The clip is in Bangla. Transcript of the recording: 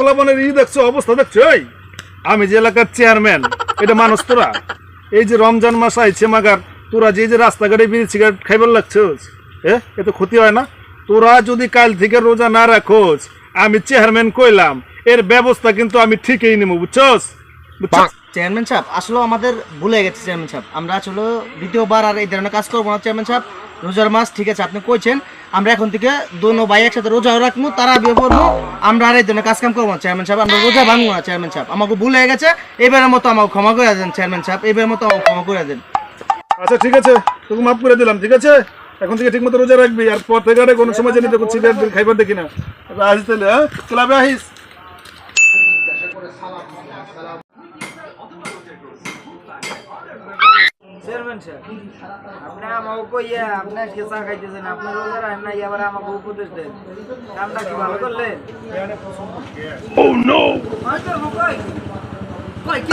পোলাপানের ই দেখছ, অবস্থা দেখছ, এই? আমি যে এলাকার চেয়ারম্যান এটা মানুষ তোরা? এই যে রমজান মাস আইছে মাগার, তোরা যে যে রাস্তাঘাটে বিড়ি, সিগারেট খাইবার লাগছোস, এ? এ তো ক্ষতি হয় না? তোরা যদি কাল থেকে রোজা না রাখোস, আমি চেয়ারম্যান কইলাম, এর ব্যবস্থা কিন্তু আমি ঠিকই নেব বুঝছস? চেয়ারম্যান সাহেব আসলে আমাদের ভুলে গেছে চেয়ারম্যান সাহেব। আমরা আসলে দ্বিতীয়বার আর এই ধরনের কাজ করব না চেয়ারম্যান সাহেব। রোজার মাস, ঠিক আছে, আপনি কইছেন, আমরা এখন থেকে দোনো ভাই একসাথে রোজা রাখব, তারা বিয়ে করব, আমরা আর ধরনের কাজ কাম করব, চেয়ারম্যান সাহেব, আমরা রোজা ভাঙবো না, চেয়ারম্যান সাহেব। আমাকে ভুল হয়ে গেছে, এবারের মতো আমাকে ক্ষমা করে দেন, চেয়ারম্যান সাহেব, এবারের মতো আমাকে ক্ষমা করে দেন। আচ্ছা ঠিক আছে, তোকে মাফ করে দিলাম, ঠিক আছে? এখন থেকে ঠিক মতো রোজা রাখবি, আর থেকে আরে কোনো সময় জানি তোকে সিগারেট খাইবার দেখি না। এবার আসিস তাহলে হ্যাঁ? ক্লাবে আহিস চেয়ারম্যান স্যার আপনি আমাকে কইয়া আপনি আজকে চা খাইতেছেন আপনি রোজা রাখেন না এবার আমাকে উপদেশ দেন। কামটা কি ভালো করলেন? ও নো কই কই কি